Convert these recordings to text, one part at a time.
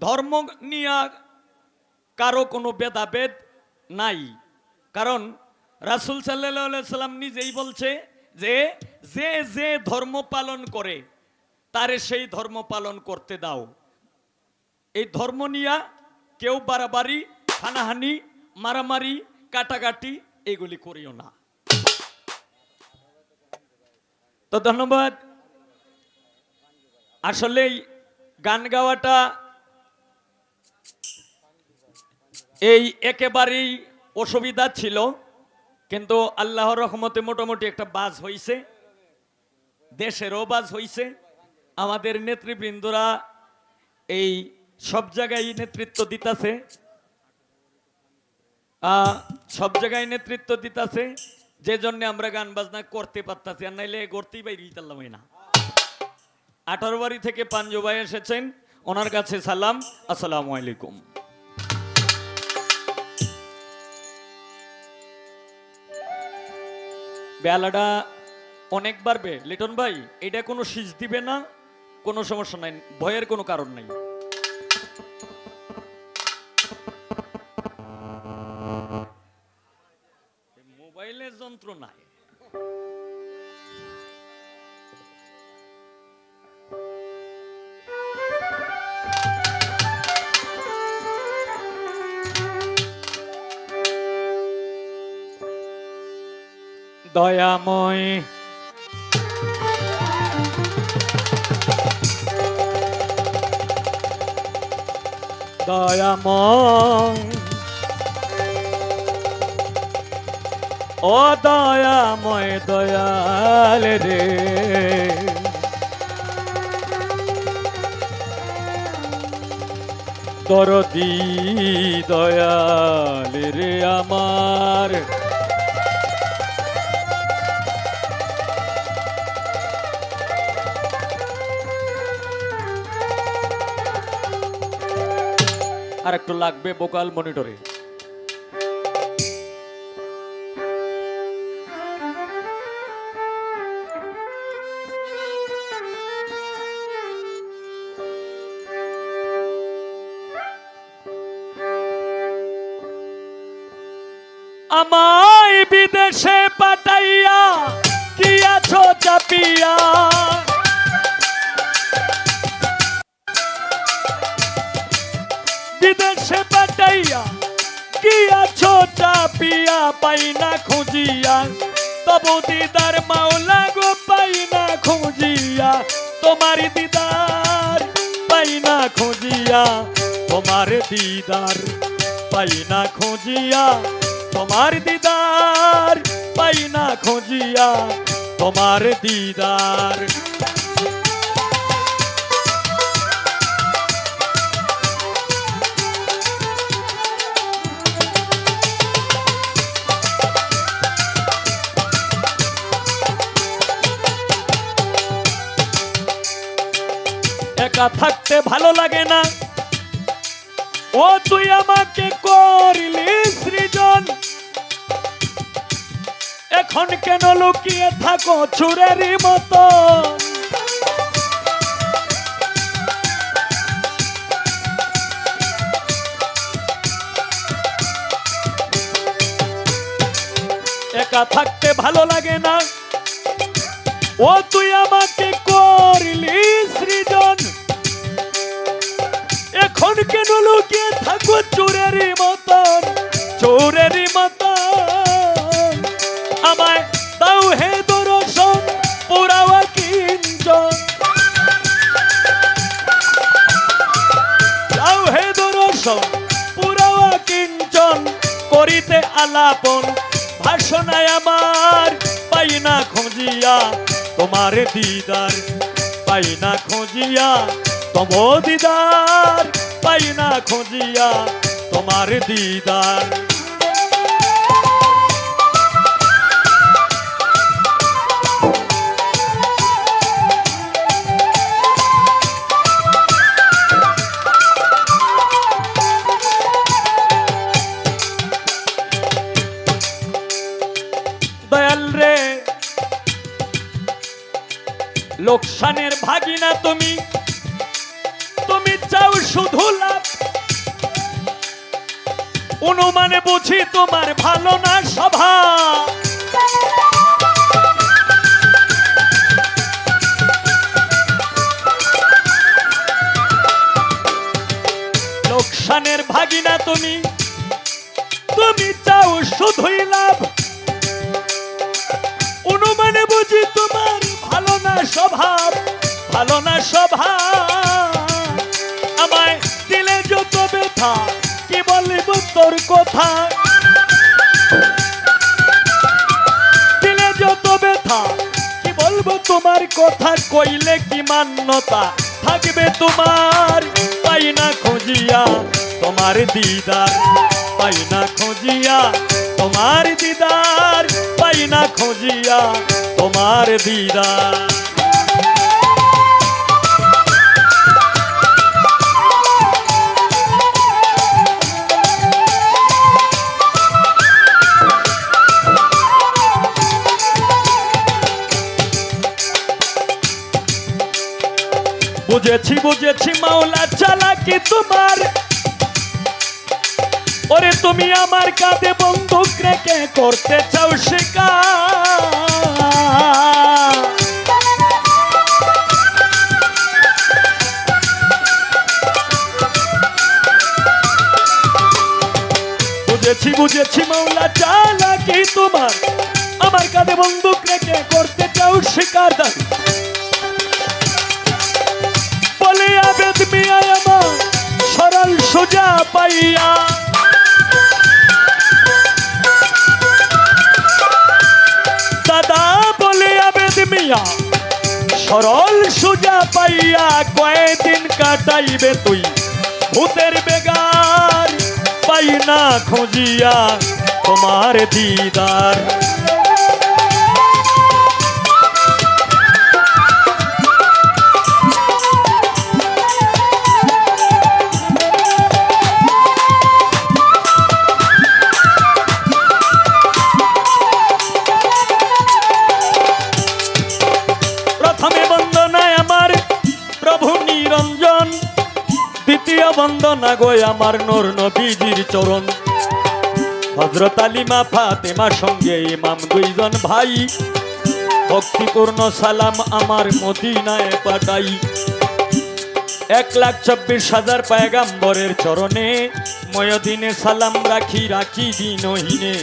ধর্ম নিয়ে কারও কোনো ভেদাভেদ নাই। কারণ রাসুল সাল্লাম নিজেই বলছে যে যে যে ধর্ম পালন করে, তারে সেই ধর্ম পালন করতে দাও। এই ধর্ম নিয়া কেউ বাড়াবাড়ি, হানাহানি, মারামারি, কাটাকাটি এগুলি করিও না। তো ধন্যবাদ। আসলেই গান গাওয়াটা এই একেবারেই অসুবিধা ছিল, কিন্তু আল্লাহর রহমতে মোটামুটি একটা বাজ হইছে, দেশেরও বাজ হইছে। আমাদের নেতৃবৃন্দরা এই সব জায়গায় নেতৃত্ব দিতাছে সব জায়গায় নেতৃত্ব দিতাছে, যে জন্য আমরা গান বাজনা করতে পারতাছি, আর নাইলে গড়তেই বাইরে দিতাম না। আঠারো বাড়ি থেকে পাঞ্জু ভাই এসেছেন, ওনার কাছে সালাম, আসসালামু আলাইকুম। বেলাটা অনেক বাড়বে লিটন ভাই, এটা কোনো সিজ দিবে না? কোনো সমস্যা নাই। ভয়ের কোনো কারণ নাই। দয়াময়। দয়াময়। ও দয়াময় দয়াল রে। দরদি দয়াল রে আমার। আর একটু লাগবে বোকাল মনিটরে আমায় বিদেশে পাঠাইয়া কি আছো চাপিয়া? পাঠাইয়া কি আছো চাপিয়া পাই না খুঁজিয়া? তবু দিদার মাওলা গো পাই না খুঁজিয়া, তোমার দিদার পাই না খুঁজিয়া, তোমার দিদার পাই না খুঁজিয়া, তোমার দিদার পাই না খুঁজিয়া, তোমার দিদার একা থাকতে ভালো লাগে না। ও, তুই আমাকে করলি সৃজন। এখন কেন লুকিয়ে থাকো ছুরেরই মতো? একা থাকতে ভালো লাগে না। ও, তুই আমাকে করলি সৃজন। এখন কেন লুকিয়ে থাকো চোরেরই মতন? চোরের মতন। আমায় দাও হে দর্শন পুরাওয়া কিঞ্চন। দাও হে দর্শন পুরাওয়া কিঞ্চন, করিতে আলাপন। ভাষণায় আমার পাই না খুঁজিয়া, তোমার দিদার পাই না খুঁজিয়া, তব দিদার পাই না খুঁজিয়া তোমার দিদার। লোকসানের ভাগিনা তুমি। অনুমানে বুঝি তোমার ভালো না স্বভাব। লোকসানের ভাগিনা তুমি তুমি চাও শুধুই লাভ। অনুমানে বুঝি তোমার ভালো না স্বভাব, ভালো না স্বভাব। আমায় দিলে যত ব্যথা কি বলব তোর কথা? দিলে যত ব্যথা, কি বলব তোমার কথা কইলে কি মান্যতা? থাকবে তোমার, পাই না খুঁজিয়া, তোমার দিদার, পাই না খুঁজিয়া, তোমার দিদার, পাই না খুঁজিয়া, তোমার দিদার। বুঝেছি বুঝেছি, মাওলা চালাকি তোমার? ওরে তুমি আমার কাঁধে বন্দুক রেখে করতে চাও শিকার। বুঝেছি বুঝেছি, মাওলা চালাকি তোমার? আমার কাঁধে বন্দুক রেখে করতে চাও শিকার দাবি আবেদ মিয়া আমার, সরল সোজা পাইয়া। দাদা বলে আবেদ মিয়া, সরল সোজা পাইয়া কয়েকদিন কাটাইবে তুই। ভূতের বেগার পাই না খুঁজিয়া তোমার দিদার। গো আমার নোর নবীজির চরণ। হজরত আলিমা ফাতেমা সঙ্গে ইমাম দুইজন ভাই। ভক্তিপূর্ণ সালাম আমার মদিনায় পাঠাই। এক লাখ চব্বিশ হাজার পায়গাম্বরের চরণে ময়দিনে সালাম রাখি রাখি দিনহীনে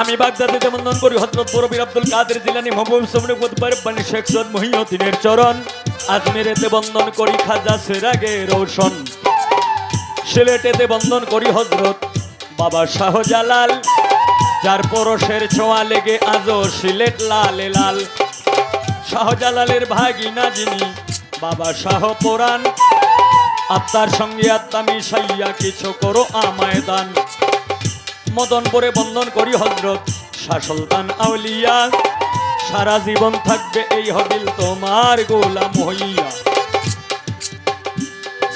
আমি বাগদাদিতে বন্দন করি হজরত বরবির আব্দুল কাদের জিলানি, মহবুব সমরে বানি শেখ সদ মহিয়তিনের চরণ। আজমেরেতে বন্দন করি খাজা সেরাগে রোশন সিলেটেতে বন্দন করি হজরত বাবা শাহজালাল। যার পরশের ছোঁয়া লেগে আজও সিলেট লালে লাল। শাহজালালের ভাগিনা যিনি, বাবা শাহ পুরাণ আত্মার সঙ্গে আত্মা মিশাইয়া কিছু করো আমায় দান। মদনপুরে বন্ধন করি হজরত শাহ সুলতান আউলিয়া। সারা জীবন থাকবে এই হবিল তোমার গোলাম হইয়া।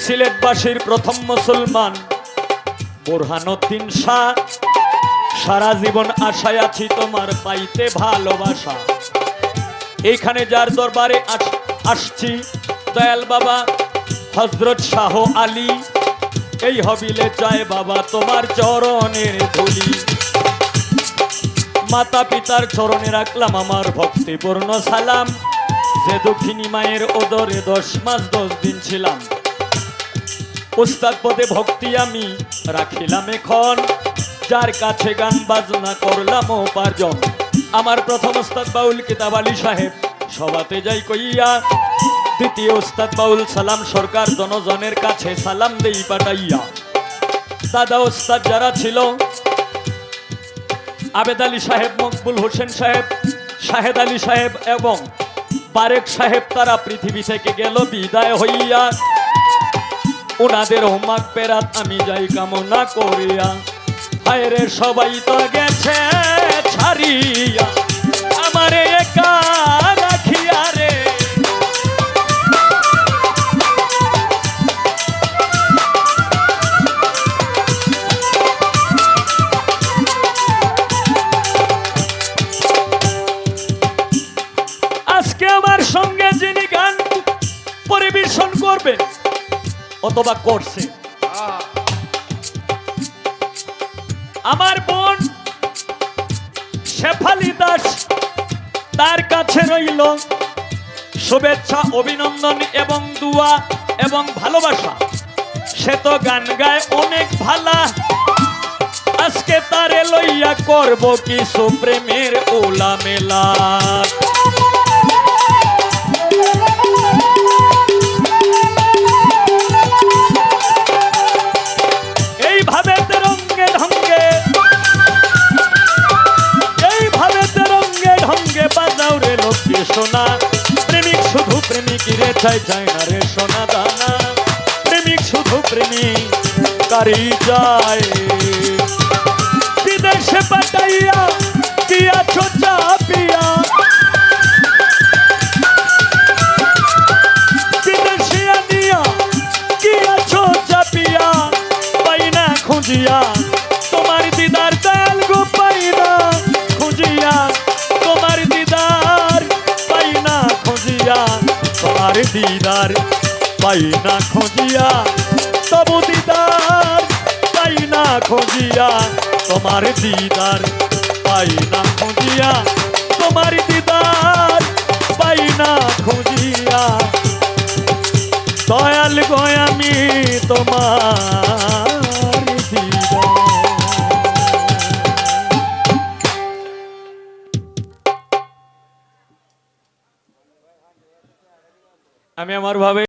সিলেটবাসীর প্রথম মুসলমান, বোরহানুদ্দিন শাহ। সারা জীবন আশায় আছি তোমার পাইতে ভালোবাসা। এইখানে যার দরবারে আস- আসছি, দয়াল বাবা, হজরত শাহ আলী। এই হবিলে চায় বাবা তোমার চরণের ধুলি। মাতা পিতার চরণে রাখলাম আমার ভক্তিপূর্ণ সালাম। যে দক্ষিণী মায়ের ওদরে দশ মাস দশ দিন ছিলাম। উস্তাদ পদে ভক্তি আমি রাখিলাম এখন। যার কাছে গান বাজনা করলাম উপার্জন। আমার প্রথম উস্তাদ বাউল কিতাব আলী সাহেব সবাতে যাই কইয়া, দ্বিতীয় উস্তাদ বাউল সালাম সরকার জনজনের কাছে সালাম দেই পাঠাইয়া। দাদা উস্তাদ যারা ছিল আবেদ আলী সাহেব, মকবুল হোসেন সাহেব, শাহেদ আলী সাহেব এবং বারেক সাহেব তারা পৃথিবী থেকে গেল বিদায় হইয়া। ওনাদের হোমাক পেরাত আমি যাই কামনা করিয়া। হায় রে সবাই তো গেছে ছাড়িয়া। আমারে একা করবেন? অথবা করছে? আমার বোন শেফালি দাস তার কাছে রইল শুভেচ্ছা, অভিনন্দন এবং দুয়া এবং ভালোবাসা। সে তো গান গায় অনেক ভালা। আজকে তারে লইয়া করব কিছু প্রেমের ওলা মেলা সোনা প্রেমিক শুধু প্রেমিক রে চাই চাই না রে সোনা দানা। প্রেমিক শুধু প্রেমিক কারি যায়। বিদেশে পাঠাইয়া পিয়া চোচা দিদার পাই না খোঁজিয়া? তবু দিদার পাই না খোঁজিয়া? তোমার দিদার পাই না খোঁজিয়া? তোমার দিদার পাই না খোঁজিয়া? দয়াল গয়ামি তোমার আমি আমার ভাবে